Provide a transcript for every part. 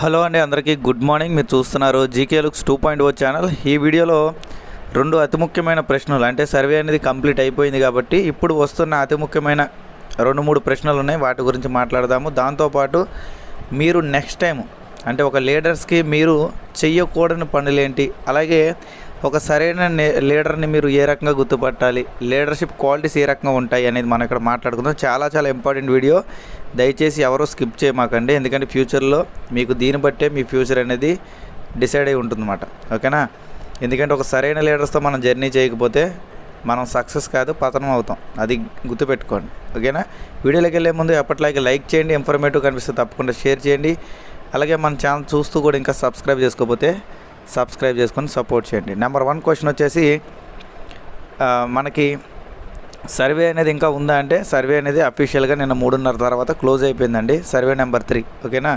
Hello అండి అందరికీ good morning. మీరు చూస్తున్నారు GK looks two point O channel. ఈ వీడియోలో రెండు అతి ముఖ్యమైన ప్రశ్నలు. అంటే సర్వే అనేది కంప్లీట్ అయిపోయింది కాబట్టి ఇప్పుడు వస్తున్న అతి ముఖ్యమైన రెండు మూడు ప్రశ్నలు ఉన్నాయి. వాటి గురించి మాట్లాడదాము. దాంతోపాటు మీరు నెక్స్ట్ టైం అంటే ఒక లీడర్స్కి మీరు చెయ్యకూడని పనులేంటి? అలాగే ఒక సరైన నే- లీడర్ని మీరు ఏ రకంగా గుర్తుపట్టాలి? లీడర్షిప్ క్వాలిటీస్ ఏ రకంగా ఉంటాయి అనేది మనం ఇక్కడ మాట్లాడుకుందాం. చాలా చాలా ఇంపార్టెంట్ వీడియో. దయచేసి ఎవరో స్కిప్ చేయమాకండి. ఎందుకంటే ఫ్యూచర్లో మీకు దీన్ని బట్టే మీ ఫ్యూచర్ అనేది డిసైడ్ అయి ఉంటుందన్నమాట. ఓకేనా? ఎందుకంటే ఒక సరైన లీడర్స్తో మనం జర్నీ చేయకపోతే మనం సక్సెస్ కాదు పతనం అవుతాం. అది గుర్తుపెట్టుకోండి. ఓకేనా? వీడియోలోకి వెళ్ళే ముందు ఎప్పటిలాగే లైక్ చేయండి. ఇన్ఫర్మేటివ్ కనిపిస్తే తప్పకుండా షేర్ చేయండి. అలాగే మన ఛానల్ చూస్తూ కూడా ఇంకా సబ్స్క్రైబ్ చేసుకోకపోతే సబ్స్క్రైబ్ చేసుకొని సపోర్ట్ చేయండి. నెంబర్ వన్ క్వశ్చన్ వచ్చేసి మనకి సర్వే అనేది ఇంకా ఉందా అంటే సర్వే అనేది అఫీషియల్గా నిన్న మూడున్నర తర్వాత క్లోజ్ అయిపోయిందండి. సర్వే నెంబర్ త్రీ ఓకేనా?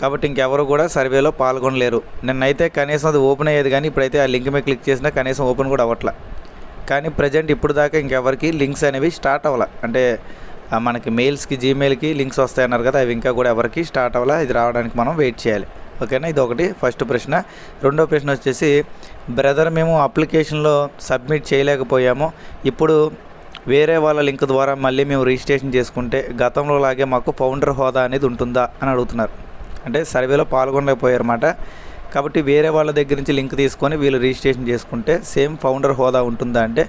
కాబట్టి ఇంకెవరు కూడా సర్వేలో పాల్గొనలేరు. నిన్నైతే కనీసం అది ఓపెన్ అయ్యేది కానీ ఇప్పుడైతే ఆ లింక్ మీద క్లిక్ చేసినా కనీసం ఓపెన్ కూడా అవ్వట్లా. కానీ ప్రజెంట్ ఇప్పుడు దాకా ఇంకెవరికి లింక్స్ అనేవి స్టార్ట్ అవ్వాల. అంటే మనకి మెయిల్స్కి జీమెయిల్కి లింక్స్ వస్తాయన్నారు కదా అవి ఇంకా కూడా ఎవరికి స్టార్ట్ అవ్వాలా. ఇది రావడానికి మనం వెయిట్ చేయాలి. ఓకేనా? ఇది ఒకటి ఫస్ట్ ప్రశ్న. రెండో ప్రశ్న వచ్చేసి బ్రదర్ మేము అప్లికేషన్లో సబ్మిట్ చేయలేకపోయాము. ఇప్పుడు వేరే వాళ్ళ లింక్ ద్వారా మళ్ళీ మేము రిజిస్ట్రేషన్ చేసుకుంటే గతంలో లాగే మాకు ఫౌండర్ హోదా అనేది ఉంటుందా అని అడుగుతున్నారు. అంటే సర్వేలో పాల్గొనలేకపోయారన్నమాట. కాబట్టి వేరే వాళ్ళ దగ్గర నుంచి లింక్ తీసుకొని వీళ్ళు రిజిస్ట్రేషన్ చేసుకుంటే సేమ్ ఫౌండర్ హోదా ఉంటుందా అంటే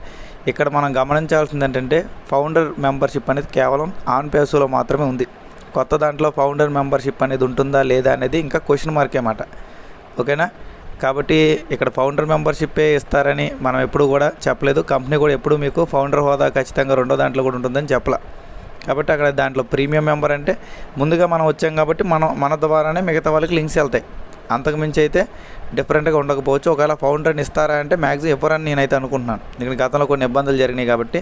ఇక్కడ మనం గమనించాల్సింది ఏంటంటే ఫౌండర్ మెంబర్షిప్ అనేది కేవలం ఆన్ పేసులో మాత్రమే ఉంది. కొత్త దాంట్లో ఫౌండర్ మెంబర్షిప్ అనేది ఉంటుందా లేదా అనేది ఇంకా క్వశ్చన్ మార్కే మాట. ఓకేనా? కాబట్టి ఇక్కడ ఫౌండర్ మెంబర్షిప్పే ఇస్తారని మనం ఎప్పుడు కూడా చెప్పలేదు. కంపెనీ కూడా ఎప్పుడు మీకు ఫౌండర్ హోదా ఖచ్చితంగా రెండో దాంట్లో కూడా ఉంటుందని చెప్పలా. కాబట్టి అక్కడ దాంట్లో ప్రీమియం మెంబర్ అంటే ముందుగా మనం వచ్చాం కాబట్టి మనం మన ద్వారానే మిగతా వాళ్ళకి లింక్స్ వెళ్తాయి. అంతకు మించి అయితే డిఫరెంట్గా ఉండకపోవచ్చు. ఒకవేళ ఫౌండర్ని ఇస్తారా అంటే మ్యాక్సిమం ఇవ్వరని నేనైతే అనుకుంటున్నాను. ఇక్కడ గతంలో కొన్ని ఇబ్బందులు జరిగినాయి కాబట్టి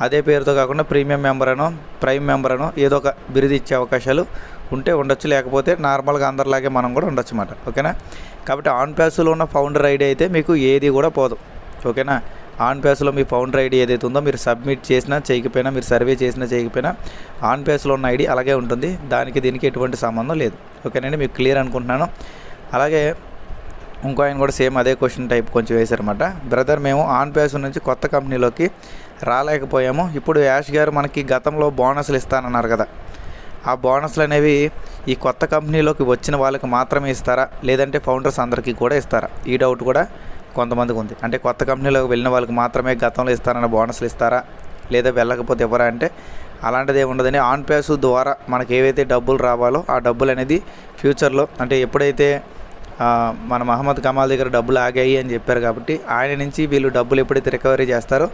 అదే పేరుతో కాకుండా ప్రీమియం మెంబర్ అనో ప్రైమ్ మెంబర్ అనో ఏదో ఒక బిరుదు ఇచ్చే అవకాశాలు ఉంటే ఉండొచ్చు. లేకపోతే నార్మల్గా అందరిలాగే మనం కూడా ఉండొచ్చు అన్నమాట. ఓకేనా? కాబట్టి ఆన్ ప్యాస్లో ఉన్న ఫౌండర్ ఐడి అయితే మీకు ఏది కూడా పోదు. ఓకేనా? ఆన్ ప్యాస్లో మీ ఫౌండర్ ఐడి ఏదైతే ఉందో మీరు సబ్మిట్ చేసినా చేయకపోయినా మీరు సర్వే చేసినా చేయకపోయినా ఆన్ ప్యాస్లో ఉన్న ఐడి అలాగే ఉంటుంది. దానికి దీనికి ఎటువంటి సంబంధం లేదు. ఓకేనండి? మీకు క్లియర్ అనుకుంటున్నాను. అలాగే ఇంకో ఆయన కూడా సేమ్ అదే క్వశ్చన్ టైప్ కొంచెం వేశారన్నమాట. బ్రదర్ మేము ఆన్ పేస్ నుంచి కొత్త కంపెనీలోకి రాలేకపోయాము. ఇప్పుడు యాష్ గారు మనకి గతంలో బోనస్లు ఇస్తానన్నారు కదా. ఆ బోనస్లు అనేవి ఈ కొత్త కంపెనీలోకి వచ్చిన వాళ్ళకి మాత్రమే ఇస్తారా? లేదంటే ఫౌండర్స్ అందరికీ కూడా ఇస్తారా? ఈ డౌట్ కూడా కొంతమందికి ఉంది. అంటే కొత్త కంపెనీలోకి వెళ్ళిన వాళ్ళకి మాత్రమే గతంలో ఇస్తారన్న బోనస్లు ఇస్తారా? లేదా వెళ్ళకపోతే ఎవరా అంటే? అలాంటిది ఉండదని ఆన్ పేస్ ద్వారా మనకి ఏవైతే డబ్బులు రావాలో ఆ డబ్బులు అనేది ఫ్యూచర్లో అంటే ఎప్పుడైతే మన మహమ్మద్ కమాల్ దగ్గర డబ్బులు ఆగాయి అని చెప్పారు కాబట్టి ఆయన నుంచి వీళ్ళు డబ్బులు ఎప్పుడైతే రికవరీ చేస్తారో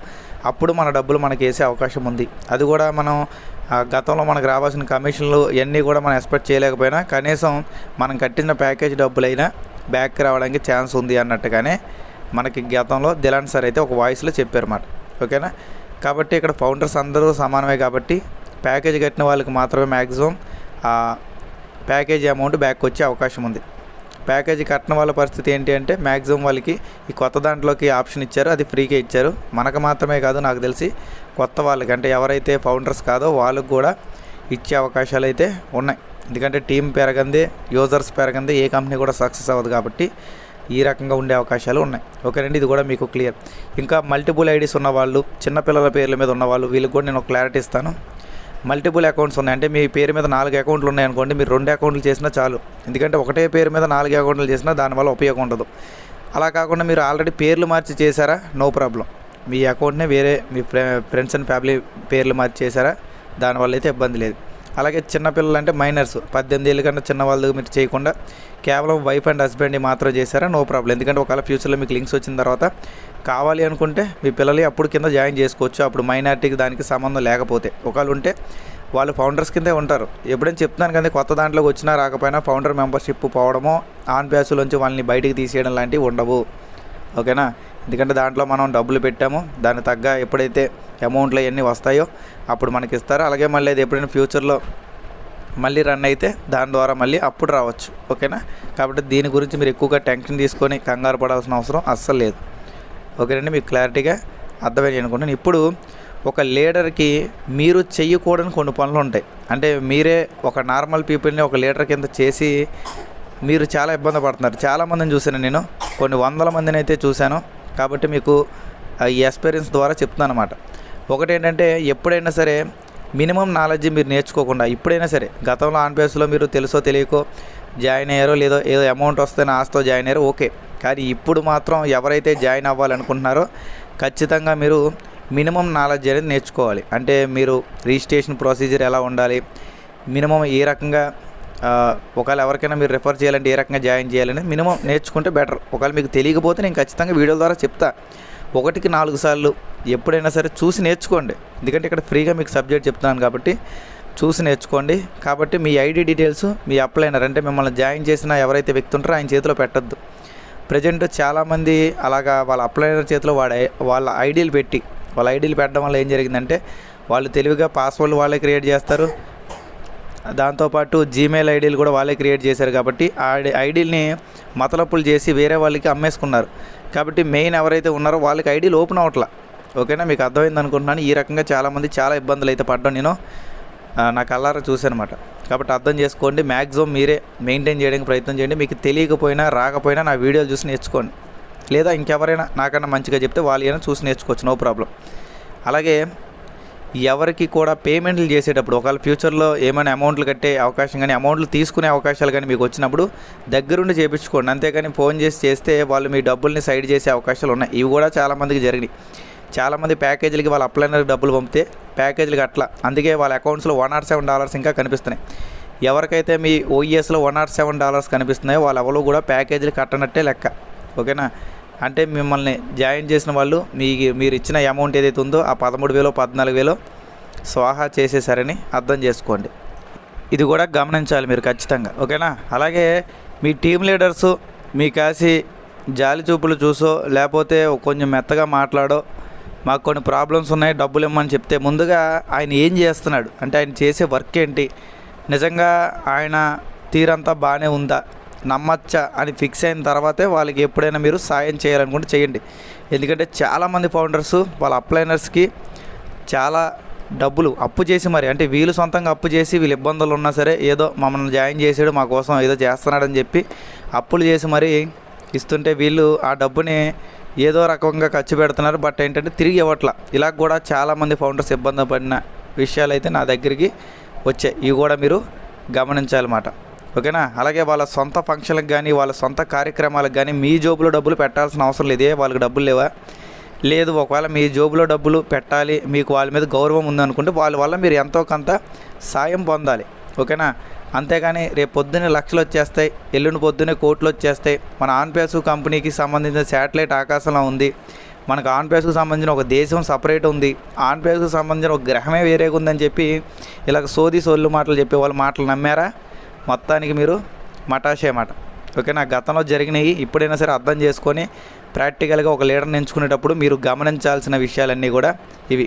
అప్పుడు మన డబ్బులు మనకి వేసే అవకాశం ఉంది. అది కూడా మనం గతంలో మనకు రావాల్సిన కమిషన్లు ఇవన్నీ కూడా మనం ఎక్స్పెక్ట్ చేయలేకపోయినా కనీసం మనం కట్టిన ప్యాకేజ్ డబ్బులైనా బ్యాక్ రావడానికి ఛాన్స్ ఉంది అన్నట్టుగానే మనకి గతంలో దిలాన్ సార్ అయితే ఒక వాయిస్లో చెప్పారన్నమాట ఓకేనా? కాబట్టి ఇక్కడ ఫౌండర్స్ అందరూ సమానమే కాబట్టి ప్యాకేజ్ కట్టిన వాళ్ళకి మాత్రమే మ్యాక్సిమం ప్యాకేజ్ అమౌంట్ బ్యాక్ వచ్చే అవకాశం ఉంది. ప్యాకేజీ కట్టిన వాళ్ళ పరిస్థితి ఏంటి అంటే మ్యాక్సిమం వాళ్ళకి ఈ కొత్త దాంట్లోకి ఆప్షన్ ఇచ్చారు అది ఫ్రీగా ఇచ్చారు. మనకు మాత్రమే కాదు నాకు తెలిసి కొత్త వాళ్ళకి అంటే ఎవరైతే ఫౌండర్స్ కాదో వాళ్ళకు కూడా ఇచ్చే అవకాశాలు అయితే ఉన్నాయి. ఎందుకంటే టీం పెరగందే యూజర్స్ పెరగంది ఏ కంపెనీ కూడా సక్సెస్ అవ్వదు కాబట్టి ఈ రకంగా ఉండే అవకాశాలు ఉన్నాయి. ఓకేనండి ఇది కూడా మీకు క్లియర్. ఇంకా మల్టిపుల్ ఐడీస్ ఉన్న వాళ్ళు చిన్నపిల్లల పేర్ల మీద ఉన్న వాళ్ళు వీళ్ళకి కూడా నేను ఒక క్లారిటీ ఇస్తాను. మల్టిపుల్ అకౌంట్స్ ఉన్నాయి. అంటే మీ పేరు మీద నాలుగు అకౌంట్లు ఉన్నాయి అనుకోండి మీరు రెండు అకౌంట్లు చేసినా చాలు. ఎందుకంటే ఒకటే పేరు మీద నాలుగు అకౌంట్లు చేసినా దానివల్ల ఉపయోగం ఉండదు. అలా కాకుండా మీరు ఆల్రెడీ పేర్లు మార్చి చేశారా? No problem. మీ అకౌంట్నే వేరే మీ ఫ్రెండ్స్ అండ్ ఫ్యామిలీ పేర్లు మార్చి చేశారా? దానివల్ల అయితే ఇబ్బంది లేదు. అలాగే చిన్నపిల్లలు అంటే మైనర్స్ పద్దెనిమిది ఏళ్ళ కన్నా చిన్న వాళ్ళు మీరు చేయకుండా కేవలం వైఫ్ అండ్ హస్బెండ్ మాత్రం చేశారా? No problem. ఎందుకంటే ఒకవేళ ఫ్యూచర్లో మీకు లింక్స్ వచ్చిన తర్వాత కావాలి అనుకుంటే మీ పిల్లలు అప్పుడు కింద జాయిన్ చేసుకోవచ్చు. అప్పుడు మైనార్టీకి దానికి సంబంధం లేకపోతే. ఒకవేళ ఉంటే వాళ్ళు ఫౌండర్స్ కిందే ఉంటారు. ఎప్పుడైనా చెప్తున్నాను కానీ కొత్త దాంట్లోకి వచ్చినా రాకపోయినా ఫౌండర్ మెంబర్షిప్ పోవడమో ఆన్ ప్యాసులోంచి వాళ్ళని బయటికి తీసేయడం లాంటివి ఉండవు. ఓకేనా? ఎందుకంటే దాంట్లో మనం డబ్బులు పెట్టాము. దాని తగ్గ ఎప్పుడైతే అమౌంట్లు అవన్నీ వస్తాయో అప్పుడు మనకి ఇస్తారు. అలాగే మళ్ళీ అది ఎప్పుడైనా ఫ్యూచర్లో మళ్ళీ రన్ అయితే దాని ద్వారా మళ్ళీ అప్పుడు రావచ్చు. ఓకేనా? కాబట్టి దీని గురించి మీరు ఎక్కువగా టెన్షన్ తీసుకొని కంగారు పడాల్సిన అవసరం అస్సలు లేదు. ఓకేనండి మీకు క్లారిటీగా అర్థమైంది అనుకుంటాను ఇప్పుడు ఒక లీడర్కి మీరు చెయ్యకూడని కొన్ని పనులు ఉంటాయి. అంటే మీరే ఒక నార్మల్ పీపుల్ని ఒక లీడర్ కింద చేసి మీరు చాలా ఇబ్బంది పడుతున్నారు. చాలామందిని చూశాను నేను. కొన్ని వందల మందిని అయితే చూశాను. కాబట్టి మీకు ఆ, ఈ ఎక్స్పీరియన్స్ ద్వారా చెప్తున్నాను అనమాట ఒకటి ఏంటంటే ఎప్పుడైనా సరే మినిమం నాలెడ్జ్ మీరు నేర్చుకోకుండా ఇప్పుడైనా సరే గతంలో ఆన్ బేస్లో మీరు తెలుసో తెలియకో జాయిన్ అయ్యారో లేదో ఏదో అమౌంట్ వస్తే ఆస్తో జాయిన్ అయ్యారో ఓకే. కానీ ఇప్పుడు మాత్రం ఎవరైతే జాయిన్ అవ్వాలనుకుంటున్నారో ఖచ్చితంగా మీరు మినిమం నాలెడ్జ్ అనేది నేర్చుకోవాలి. అంటే మీరు రిజిస్ట్రేషన్ ప్రొసీజర్ ఎలా ఉండాలి మినిమం ఏ రకంగా ఒకవేళ ఎవరికైనా మీరు రిఫర్ చేయాలంటే ఏ రకంగా జాయిన్ చేయాలని మినిమం నేర్చుకుంటే బెటర్. ఒకవేళ మీకు తెలియకపోతే నేను ఖచ్చితంగా వీడియో ద్వారా చెప్తా. ఒకటికి నాలుగు సార్లు ఎప్పుడైనా సరే చూసి నేర్చుకోండి. ఎందుకంటే ఇక్కడ ఫ్రీగా మీకు సబ్జెక్ట్ చెప్తున్నాను కాబట్టి చూసి నేర్చుకోండి. కాబట్టి మీ ఐడి డీటెయిల్స్ మీ అప్లైనర్ అంటే మిమ్మల్ని జాయిన్ చేసిన ఎవరైతే వ్యక్తి ఉంటారో ఆయన చేతిలో పెట్టద్దు. ప్రజెంట్ చాలామంది అలాగా వాళ్ళ అప్లైనర్ చేతిలో వాడే వాళ్ళ ఐడీలు పెట్టి వాళ్ళ ఐడీలు పెట్టడం వల్ల ఏం జరిగిందంటే వాళ్ళు తెలివిగా పాస్వర్డ్ వాళ్ళే క్రియేట్ చేస్తారు. దాంతోపాటు జీమెయిల్ ఐడీలు కూడా వాళ్ళే క్రియేట్ చేశారు కాబట్టి ఆ ఐడీల్ని మతలప్పులు చేసి వేరే వాళ్ళకి అమ్మేసుకున్నారు. కాబట్టి మెయిన్ ఎవరైతే ఉన్నారో వాళ్ళకి ఐడీలు ఓపెన్ అవట్లా. ఓకేనా? మీకు అర్థమైంది అనుకుంటున్నాను ఈ రకంగా చాలామంది చాలా ఇబ్బందులు అయితే పడ్డాను నేను. నా కల్లారా చూసానమాట కాబట్టి అర్థం చేసుకోండి మ్యాక్సిమం మీరే మెయింటైన్ చేయడానికి ప్రయత్నం చేయండి. మీకు తెలియకపోయినా రాకపోయినా నా వీడియోలు చూసి నేర్చుకోండి. లేదా ఇంకెవరైనా నాకన్నా మంచిగా చెప్తే వాళ్ళు ఏమైనా చూసి నేర్చుకోవచ్చు నో ప్రాబ్లం. అలాగే ఎవరికి కూడా పేమెంట్లు చేసేటప్పుడు ఒకవేళ ఫ్యూచర్లో ఏమైనా అమౌంట్లు కట్టే అవకాశం కానీ అమౌంట్లు తీసుకునే అవకాశాలు కానీ మీకు వచ్చినప్పుడు దగ్గరుండి చేయించుకోండి అంతేకాని ఫోన్ చేసి చేస్తే వాళ్ళు మీ డబ్బుల్ని సైడ్ చేసే అవకాశాలు ఉన్నాయి. ఇవి కూడా చాలామందికి జరిగినాయి. చాలామంది ప్యాకేజీలకి వాళ్ళ అప్లైనర్కి డబ్బులు పంపితే ప్యాకేజీలకి అట్లా. అందుకే వాళ్ళ అకౌంట్స్లో వన్ నాట్ సెవెన్ డాలర్స్ ఇంకా కనిపిస్తున్నాయి. ఎవరికైతే మీ ఓఈఎస్లో వన్ నాట్ సెవెన్ డాలర్స్ కనిపిస్తున్నాయో వాళ్ళు ఎవరు కూడా ప్యాకేజీలు కట్టనట్టే లెక్క. ఓకేనా? అంటే మిమ్మల్ని జాయిన్ చేసిన వాళ్ళు మీ మీరు ఇచ్చిన అమౌంట్ ఏదైతే ఉందో ఆ పదమూడు వేలో పద్నాలుగు వేలో స్వాహా చేసేసారని అర్థం చేసుకోండి. ఇది కూడా గమనించాలి మీరు ఖచ్చితంగా. ఓకేనా? అలాగే మీ టీం లీడర్సు మీ కాసి జాలి చూపులు చూసో లేకపోతే కొంచెం మెత్తగా మాట్లాడో మాకు కొన్ని ప్రాబ్లమ్స్ ఉన్నాయి డబ్బులు ఇమ్మని చెప్తే ముందుగా ఆయన ఏం చేస్తున్నాడు? అంటే ఆయన చేసే వర్క్ ఏంటి? నిజంగా ఆయన తీరంతా బాగానే ఉందా? నమ్మచ్చా? అని ఫిక్స్ అయిన తర్వాతే వాళ్ళకి ఎప్పుడైనా మీరు సాయం చేయాలనుకుంటే చేయండి. ఎందుకంటే చాలామంది ఫౌండర్స్ వాళ్ళ అప్లైనర్స్కి చాలా డబ్బులు అప్పు చేసి మరి అంటే వీళ్ళు సొంతంగా అప్పు చేసి వీళ్ళు ఇబ్బందులు ఉన్నా సరే ఏదో మమ్మల్ని జాయిన్ చేసాడు మా కోసం ఏదో చేస్తున్నాడని చెప్పి అప్పులు చేసి మరి ఇస్తుంటే వీళ్ళు ఆ డబ్బుని ఏదో రకంగా ఖర్చు పెడుతున్నారు బట్ ఏంటంటే తిరిగి ఇవ్వట్ల. ఇలా కూడా చాలామంది ఫౌండర్స్ ఇబ్బంది పడిన విషయాలు అయితే నా దగ్గరికి వచ్చాయి. ఇవి కూడా మీరు గమనించాలన్నమాట. ఓకేనా? అలాగే వాళ్ళ సొంత ఫంక్షన్లకు కానీ వాళ్ళ సొంత కార్యక్రమాలకు కానీ మీ జోబులో డబ్బులు పెట్టాల్సిన అవసరం లేదే. వాళ్ళకి డబ్బులు లేవా? లేదు. ఒకవేళ మీ జోబులో డబ్బులు పెట్టాలి మీకు వాళ్ళ మీద గౌరవం ఉందనుకుంటే వాళ్ళ వల్ల మీరు ఎంతో కొంత సాయం పొందాలి. ఓకేనా? అంతేగాని రేపు పొద్దున్నే లక్షలు వచ్చేస్తాయి ఎల్లుండి పొద్దున్నే కోట్లు వచ్చేస్తాయి. మన ఆన్పేసు కంపెనీకి సంబంధించిన శాటిలైట్ ఆకాశంలో ఉంది. మనకు ఆన్పేస్కు సంబంధించిన ఒక దేశం సపరేట్ ఉంది. ఆన్పేస్కు సంబంధించిన ఒక గ్రహమే వేరేగా ఉందని చెప్పి ఇలాగ సోది సోళ్ళు మాటలు చెప్పే వాళ్ళ మాటలు నమ్మారా? మొత్తానికి మీరు మటాషే మాట. ఓకేనా గతంలో జరిగినవి ఇప్పుడైనా సరే అర్థం చేసుకొని ప్రాక్టికల్గా ఒక లీడర్ని ఎంచుకునేటప్పుడు మీరు గమనించాల్సిన విషయాలన్నీ కూడా ఇవి.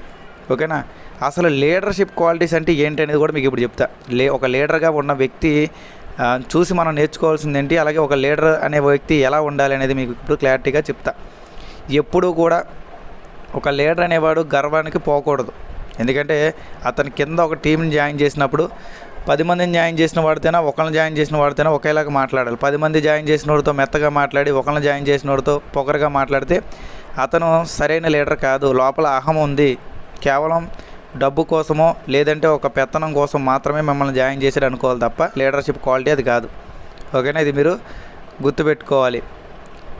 ఓకేనా? అసలు లీడర్షిప్ క్వాలిటీస్ అంటే ఏంటి అనేది కూడా మీకు ఇప్పుడు చెప్తా. లే ఒక లీడర్గా ఉన్న వ్యక్తి చూసి మనం నేర్చుకోవాల్సింది ఏంటి అలాగే ఒక లీడర్ అనే వ్యక్తి ఎలా ఉండాలి అనేది మీకు ఇప్పుడు క్లారిటీగా చెప్తా. ఎప్పుడూ కూడా ఒక లీడర్ అనేవాడు గర్వానికి పోకూడదు. ఎందుకంటే అతని కింద ఒక టీంని జాయిన్ చేసినప్పుడు పది మందిని జాయిన్ చేసిన వాడితేనా ఒకళ్ళని జాయిన్ చేసిన వాడితేనా ఒకేలాగా మాట్లాడాలి. పది మంది జాయిన్ చేసిన వాడితో మెత్తగా మాట్లాడి ఒకళ్ళని జాయిన్ చేసిన వాడితో పొగరగా మాట్లాడితే అతను సరైన లీడర్ కాదు. లోపల అహం ఉంది. కేవలం డబ్బు కోసమో లేదంటే ఒక పెత్తనం కోసం మాత్రమే మిమ్మల్ని జాయిన్ చేశారు అనుకోవాలి తప్ప లీడర్షిప్ క్వాలిటీ అది కాదు. ఓకేనా? ఇది మీరు గుర్తుపెట్టుకోవాలి.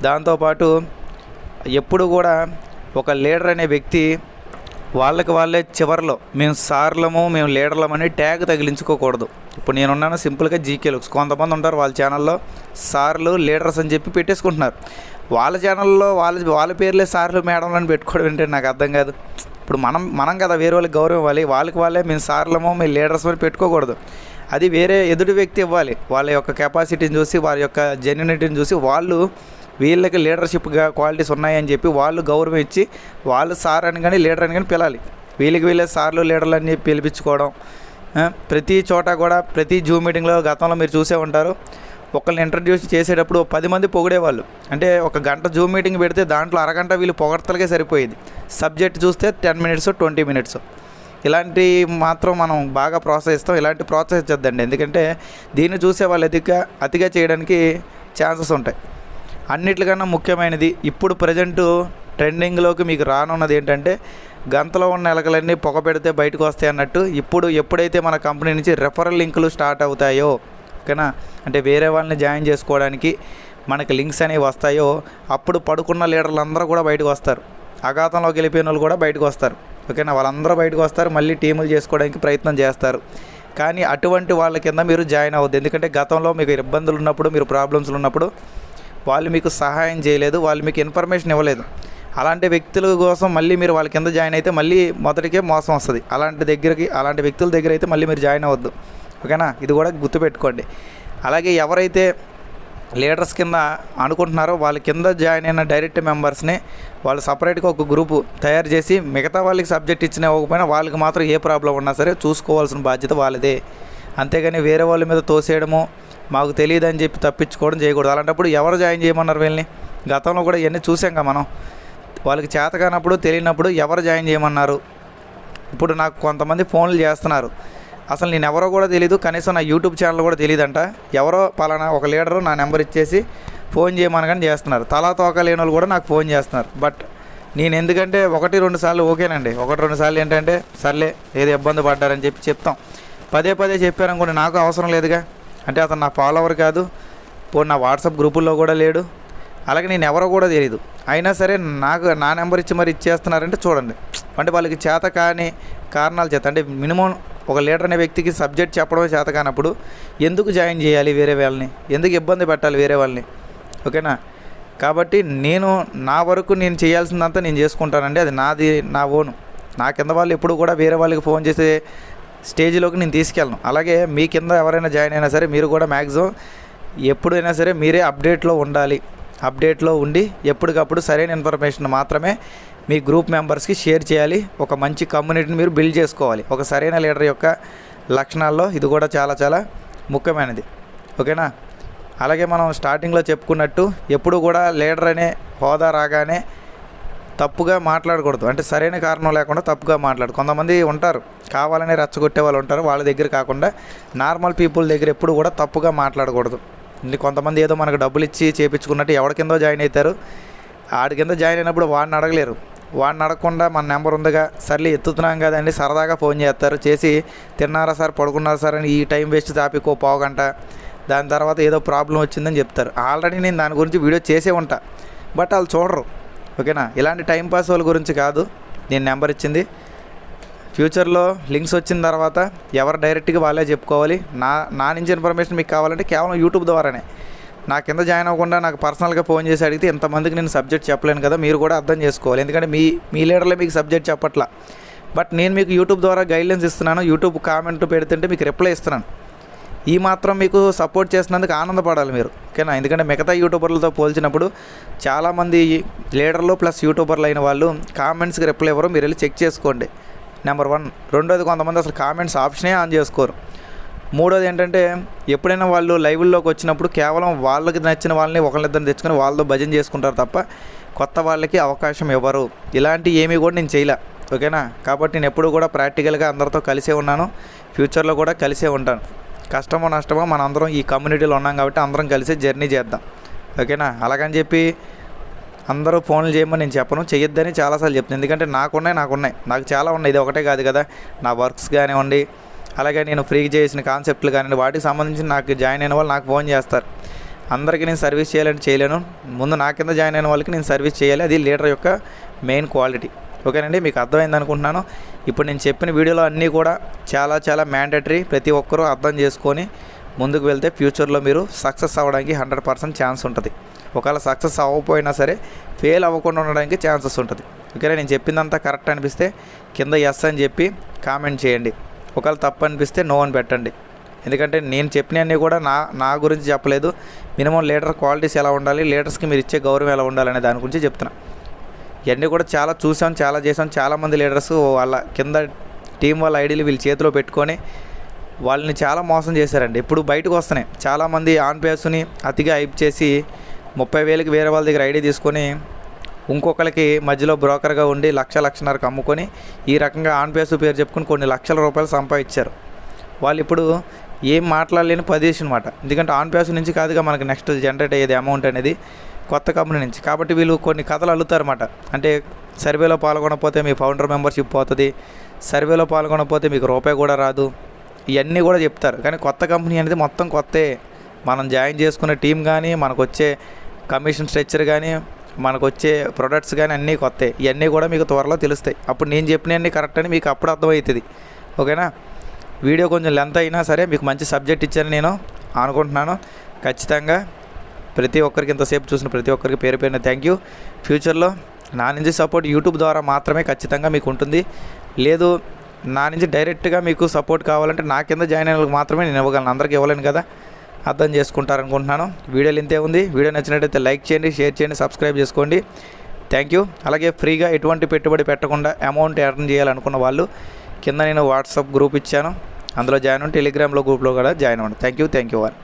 దాంతోపాటు ఎప్పుడు కూడా ఒక లీడర్ అనే వ్యక్తి వాళ్ళకి వాళ్ళే చివరిలో. మేము సార్లము మేము లీడర్లమని ట్యాగ్ తగిలించుకోకూడదు. ఇప్పుడు నేనున్నాను సింపుల్గా జీకే లుక్స్. కొంతమంది ఉంటారు వాళ్ళ ఛానల్లో సార్లు లీడర్స్ అని చెప్పి పెట్టేసుకుంటున్నారు. వాళ్ళ ఛానల్లో వాళ్ళ వాళ్ళ పేర్లే సార్లు మేడంలను అని పెట్టుకోవడం ఏంటంటే నాకు అర్థం కాదు. ఇప్పుడు మనం మనం కదా వేరే వాళ్ళకి గౌరవం ఇవ్వాలి వాళ్ళకి వాళ్ళే మేము సార్లమో మేము లీడర్స్ అని పెట్టుకోకూడదు. అది వేరే ఎదుటి వ్యక్తి ఇవ్వాలి. వాళ్ళ యొక్క కెపాసిటీని చూసి వారి యొక్క జెన్యునిటీని చూసి వాళ్ళు వీళ్ళకి లీడర్షిప్గా క్వాలిటీస్ ఉన్నాయని చెప్పి వాళ్ళు గౌరవం ఇచ్చి వాళ్ళు సార్ అని కానీ లీడర్ అని కానీ పిలాలి. వీళ్ళకి వీళ్ళే సార్లు లీడర్లు అని పిలిపించుకోవడం ప్రతి చోట కూడా ప్రతి జూమ్ మీటింగ్లో గతంలో మీరు చూసే ఉంటారు. ఒకళ్ళని ఇంట్రడ్యూస్ చేసేటప్పుడు పది మంది పొగిడేవాళ్ళు. అంటే ఒక గంట జూమ్ మీటింగ్ పెడితే దాంట్లో అరగంట వీళ్ళు పొగడతలకే సరిపోయేది. సబ్జెక్ట్ చూస్తే టెన్ మినిట్స్ ట్వంటీ మినిట్స్ ఇలాంటి మాత్రం మనం బాగా ప్రోత్సహిస్తాం. ఇలాంటి ప్రోత్సహించద్దండి. ఎందుకంటే దీన్ని చూసే వాళ్ళు అతిగా అతిగా చేయడానికి ఛాన్సెస్ ఉంటాయి. అన్నిటికన్నా ముఖ్యమైనది ఇప్పుడు ప్రజెంటు ట్రెండింగ్లోకి మీకు రానున్నది ఏంటంటే గంతలో ఉన్న ఎలకలన్నీ పొగ పెడితే బయటకు వస్తాయి అన్నట్టు ఇప్పుడు ఎప్పుడైతే మన కంపెనీ నుంచి రెఫరల్ లింకులు స్టార్ట్ అవుతాయో ఓకేనా అంటే వేరే వాళ్ళని జాయిన్ చేసుకోవడానికి మనకి లింక్స్ అనేవి వస్తాయో అప్పుడు పడుకున్న లీడర్లు అందరూ కూడా బయటకు వస్తారు. అఘాతంలోకి వెళ్ళిపోయిన వాళ్ళు కూడా బయటకు వస్తారు. ఓకేనా? వాళ్ళందరూ బయటకు వస్తారు మళ్ళీ టీములు చేసుకోవడానికి ప్రయత్నం చేస్తారు. కానీ అటువంటి వాళ్ళ కింద మీరు జాయిన్ అవ్వద్దు. ఎందుకంటే గతంలో మీకు ఇబ్బందులు ఉన్నప్పుడు మీరు ప్రాబ్లమ్స్లు ఉన్నప్పుడు వాళ్ళు మీకు సహాయం చేయలేదు వాళ్ళు మీకు ఇన్ఫర్మేషన్ ఇవ్వలేదు. అలాంటి వ్యక్తుల కోసం మళ్ళీ మీరు వాళ్ళ కింద జాయిన్ అయితే మళ్ళీ మొదటికే మోసం వస్తుంది. అలాంటి దగ్గరికి అలాంటి వ్యక్తుల దగ్గర అయితే మళ్ళీ మీరు జాయిన్ అవ్వద్దు. ఓకేనా? ఇది కూడా గుర్తుపెట్టుకోండి. అలాగే ఎవరైతే లీడర్స్ కింద అనుకుంటున్నారో వాళ్ళ కింద జాయిన్ అయిన డైరెక్ట్ మెంబర్స్ని వాళ్ళు సపరేట్గా ఒక గ్రూపు తయారు చేసి మిగతా వాళ్ళకి సబ్జెక్ట్ ఇచ్చిన ఇవ్వకపోయినా వాళ్ళకి మాత్రం ఏ ప్రాబ్లం ఉన్నా సరే చూసుకోవాల్సిన బాధ్యత వాళ్ళదే. అంతేగాని వేరే వాళ్ళ మీద తోసేయడము మాకు తెలియదు అని చెప్పి తప్పించుకోవడం చేయకూడదు. అలాంటప్పుడు ఎవరు జాయిన్ చేయమన్నారు వీళ్ళని? గతంలో కూడా ఇవన్నీ చూసాం కదా మనం. వాళ్ళకి చేత కానప్పుడు తెలియనప్పుడు ఎవరు జాయిన్ చేయమన్నారు? ఇప్పుడు నాకు కొంతమంది ఫోన్లు చేస్తున్నారు. అసలు నేను ఎవరో కూడా తెలియదు కనీసం నా యూట్యూబ్ ఛానల్ కూడా తెలియదంట ఎవరో పలానా ఒక లీడరు నా నెంబర్ ఇచ్చేసి ఫోన్ చేయమనగానే చేస్తున్నారు. తలా తోక లేని వాళ్ళు కూడా నాకు ఫోన్ చేస్తున్నారు. బట్ నేను ఎందుకంటే ఒకటి రెండు సార్లు ఓకేనండి. ఒకటి రెండు సార్లు ఏంటంటే సర్లే ఏదో ఇబ్బంది పడ్డారని చెప్పి చెప్తాం. పదే పదే చెప్పారనుకోండి నాకు అవసరం లేదుగా. అంటే అతను నా ఫాలోవర్ కాదు. పో నా వాట్సాప్ గ్రూపుల్లో కూడా లేడు. అలాగే నేను ఎవరో కూడా తెలియదు అయినా సరే నాకు నా నెంబర్ ఇచ్చి మరి ఇచ్చేస్తున్నారంటే చూడండి. అంటే వాళ్ళకి చేత కాని కారణాలు చేత అంటే మినిమం ఒక లీడర్ అనే వ్యక్తికి సబ్జెక్ట్ చెప్పడమే చేత కానప్పుడు ఎందుకు జాయిన్ చేయాలి వేరే వాళ్ళని? ఎందుకు ఇబ్బంది పెట్టాలి వేరే వాళ్ళని? ఓకేనా? కాబట్టి నేను నా వరకు నేను చేయాల్సిందంతా నేను చేసుకుంటానండి. అది నాది నా ఓను. నా కింద వాళ్ళు ఎప్పుడు కూడా వేరే వాళ్ళకి ఫోన్ చేసే స్టేజ్లోకి నేను తీసుకెళ్ళను. అలాగే మీ కింద ఎవరైనా జాయిన్ అయినా సరే మీరు కూడా మ్యాక్సిమం ఎప్పుడైనా సరే మీరే అప్డేట్లో ఉండాలి. అప్డేట్లో ఉండి ఎప్పటికప్పుడు సరైన ఇన్ఫర్మేషన్ మాత్రమే మీ గ్రూప్ మెంబర్స్కి షేర్ చేయాలి. ఒక మంచి కమ్యూనిటీని మీరు బిల్డ్ చేసుకోవాలి. ఒక సరైన లీడర్ యొక్క లక్షణాల్లో ఇది కూడా చాలా చాలా ముఖ్యమైనది. ఓకేనా? అలాగే మనం స్టార్టింగ్లో చెప్పుకున్నట్టు ఎప్పుడు కూడా లీడర్ అనే హోదా రాగానే తప్పుగా మాట్లాడకూడదు. అంటే సరైన కారణం లేకుండా తప్పుగా మాట్లాడు. కొంతమంది ఉంటారు. కావాలని రెచ్చగొట్టే వాళ్ళు ఉంటారు. వాళ్ళ దగ్గర కాకుండా నార్మల్ పీపుల్ దగ్గర ఎప్పుడు కూడా తప్పుగా మాట్లాడకూడదు. కొంతమంది ఏదో మనకు డబ్బులు ఇచ్చి చేపించుకున్నట్టు ఎవరి కిందో జాయిన్ అవుతారు. ఆడి కింద జాయిన్ అయినప్పుడు వాడిని అడగలేరు. వాడిని అడగకుండా మన నెంబర్ ఉందిగా. సర్లే ఎత్తుతున్నాం కదండి సరదాగా ఫోన్ చేస్తారు. చేసి తిన్నారా సార్? పడుకున్నారా సార్? అని ఈ టైం వేస్ట్ తాపికో పావు గంట. దాని తర్వాత ఏదో ప్రాబ్లం వచ్చిందని చెప్తారు. ఆల్రెడీ నేను దాని గురించి వీడియో చేసే ఉంటా. బట్ వాళ్ళు చూడరు. ఓకేనా? ఇలాంటి టైం పాస్ వాళ్ళ గురించి కాదు. నేను నెంబర్ ఇచ్చింది. ఫ్యూచర్లో లింక్స్ వచ్చిన తర్వాత ఎవరు డైరెక్ట్గా వాళ్ళే చెప్పుకోవాలి. నా నా నుంచి ఇన్ఫర్మేషన్ మీకు కావాలంటే కేవలం యూట్యూబ్ ద్వారానే. నా కింద జాయిన్ అవ్వకుండా నాకు పర్సనల్గా ఫోన్ చేసి అడిగితే ఎంతమందికి నేను సబ్జెక్ట్ చెప్పలేను కదా మీరు కూడా అర్థం చేసుకోవాలి. ఎందుకంటే మీ మీ లీడర్లే మీకు సబ్జెక్ట్ చెప్పట్లా. బట్ నేను మీకు యూట్యూబ్ ద్వారా గైడ్లైన్స్ ఇస్తున్నాను. యూట్యూబ్ కామెంట్ పెడుతుంటే మీకు రిప్లై ఇస్తున్నాను. ఈ మాత్రం మీకు సపోర్ట్ చేసినందుకు ఆనందపడాలి మీరు. ఓకేనా? ఎందుకంటే మిగతా యూట్యూబర్లతో పోల్చినప్పుడు చాలామంది లీడర్లు ప్లస్ యూట్యూబర్లు అయిన వాళ్ళు కామెంట్స్కి రిప్లై ఇవ్వరు. మీరు వెళ్ళి చెక్ చేసుకోండి. Number one. రెండోది కొంతమంది అసలు కామెంట్స్ ఆప్షనే ఆన్ చేసుకోరు. మూడోది ఏంటంటే ఎప్పుడైనా వాళ్ళు లైవ్లోకి వచ్చినప్పుడు కేవలం వాళ్ళకి నచ్చిన వాళ్ళని ఒకళ్ళిద్దరిని తెచ్చుకొని వాళ్ళతో భజన చేసుకుంటారు తప్ప కొత్త వాళ్ళకి అవకాశం ఇవ్వరు ఇలాంటి ఏమీ కూడా నేను చేయలే. ఓకేనా? కాబట్టి నేను ఎప్పుడు కూడా ప్రాక్టికల్గా అందరితో కలిసే ఉన్నాను. ఫ్యూచర్లో కూడా కలిసే ఉంటాను. కష్టమో నష్టమో మన అందరం ఈ కమ్యూనిటీలో ఉన్నాం కాబట్టి అందరం కలిసి జర్నీ చేద్దాం. ఓకేనా? అలాగని చెప్పి అందరూ ఫోన్లు చేయమని నేను చెప్పను. చేయొద్దని చాలాసార్లు చెప్తాను ఎందుకంటే నాకున్నాయి నాకున్నాయి. నాకు చాలా ఉన్నాయి. ఇది ఒకటే కాదు కదా. నా వర్క్స్ కానివ్వండి అలాగే నేను ఫ్రీగా చేసిన కాన్సెప్ట్లు కానీ వాటికి సంబంధించి నాకు జాయిన్ అయిన వాళ్ళు నాకు ఫోన్ చేస్తారు. అందరికీ నేను సర్వీస్ చేయాలని చేయలేను. ముందు నా కింద జాయిన్ అయిన వాళ్ళకి నేను సర్వీస్ చేయాలి. అది లీడర్ యొక్క మెయిన్ క్వాలిటీ ఓకేనండి మీకు అర్థమైంది అనుకుంటున్నాను. ఇప్పుడు నేను చెప్పిన వీడియోలో అన్నీ కూడా చాలా చాలా మ్యాండటరీ ప్రతి ఒక్కరూ అర్థం చేసుకొని ముందుకు వెళ్తే ఫ్యూచర్లో మీరు సక్సెస్ అవ్వడానికి హండ్రెడ్ పర్సెంట్ ఛాన్స్ ఉంటుంది. ఒకవేళ సక్సెస్ అవ్వకపోయినా సరే ఫెయిల్ అవ్వకుండా ఉండడానికి ఛాన్సెస్ ఉంటుంది. ఓకేనా నేను చెప్పిందంతా కరెక్ట్ అనిపిస్తే కింద ఎస్ అని చెప్పి కామెంట్ చేయండి. ఒకవేళ తప్పు అనిపిస్తే నో అని పెట్టండి. ఎందుకంటే నేను చెప్పినవన్నీ కూడా నా నా గురించి చెప్పలేదు. మినిమం లీడర్ క్వాలిటీస్ ఎలా ఉండాలి లీడర్స్కి మీరు ఇచ్చే గౌరవం ఎలా ఉండాలనే దాని గురించి చెప్తున్నా. ఇవన్నీ కూడా చాలా చూసాం చాలా చేసాం. చాలామంది లీడర్స్ వాళ్ళ కింద టీం వాళ్ళ ఐడీలు వీళ్ళ చేతిలో పెట్టుకొని వాళ్ళని చాలా మోసం చేశారండి. ఇప్పుడు బయటకు వస్తున్నాయి. చాలామంది ఆన్ పేసుని అతిగా హైప్ చేసి ముప్పై వేలకి వేరే వాళ్ళ దగ్గర ఐడి తీసుకొని ఇంకొకరికి మధ్యలో బ్రోకర్గా ఉండి లక్ష లక్షన్నరకు అమ్ముకొని ఈ రకంగా ఆన్ పేసు పేరు చెప్పుకొని కొన్ని లక్షల రూపాయలు సంపాదించారు. వాళ్ళు ఇప్పుడు ఏం మాట్లాడలేని పొజిషన్ అనమాట ఎందుకంటే ఆన్ పేసు నుంచి కాదుగా మనకి నెక్స్ట్ జనరేట్ అయ్యేది అమౌంట్ అనేది కొత్త కంపెనీ నుంచి. కాబట్టి వీళ్ళు కొన్ని కథలు అల్లుతారన్నమాట అంటే సర్వేలో పాల్గొనకపోతే మీ ఫౌండర్ మెంబర్షిప్ పోతుంది. సర్వేలో పాల్గొనకపోతే మీకు రూపాయి కూడా రాదు. ఇవన్నీ కూడా చెప్తారు. కానీ కొత్త కంపెనీ అనేది మొత్తం కొత్తే. మనం జాయిన్ చేసుకునే టీం కానీ మనకు వచ్చే కమిషన్ స్ట్రక్చర్ కానీ మనకు వచ్చే ప్రొడక్ట్స్ కానీ అన్నీ కొత్త ఇవన్నీ కూడా మీకు త్వరలో తెలుస్తాయి. అప్పుడు నేను చెప్పినవన్నీ కరెక్ట్ అని మీకు అప్పుడు అర్థమవుతుంది. ఓకేనా? వీడియో కొంచెం లెంత్ అయినా సరే మీకు మంచి సబ్జెక్ట్ ఇచ్చాను నేను అనుకుంటున్నాను. ఖచ్చితంగా ప్రతి ఒక్కరికి ఇంతసేపు చూసిన ప్రతి ఒక్కరికి పేరు పేరున థ్యాంక్ యూ ఫ్యూచర్లో నా నుంచి సపోర్ట్ యూట్యూబ్ ద్వారా మాత్రమే ఖచ్చితంగా మీకు ఉంటుంది. లేదు నా నుంచి డైరెక్ట్గా మీకు సపోర్ట్ కావాలంటే నా కింద జాయిన్ అయిన మాత్రమే నేను ఇవ్వగలను. అందరికీ ఇవ్వలేను కదా. అర్థం చేసుకుంటారనుకుంటున్నాను. వీడియోలు ఇంతే ఉంది. వీడియో నచ్చినట్టయితే లైక్ చేయండి షేర్ చేయండి సబ్స్క్రైబ్ చేసుకోండి. థ్యాంక్ యూ అలాగే ఫ్రీగా ఎటువంటి పెట్టుబడి పెట్టకుండా అమౌంట్ ఎర్న్ చేయాలనుకున్న వాళ్ళు కింద నేను వాట్సాప్ గ్రూప్ ఇచ్చాను. అందులో జాయిన్ అవ్వండి. టెలిగ్రామ్లో గ్రూప్లో కూడా జాయిన్ అవ్వండి. Thank you thank you one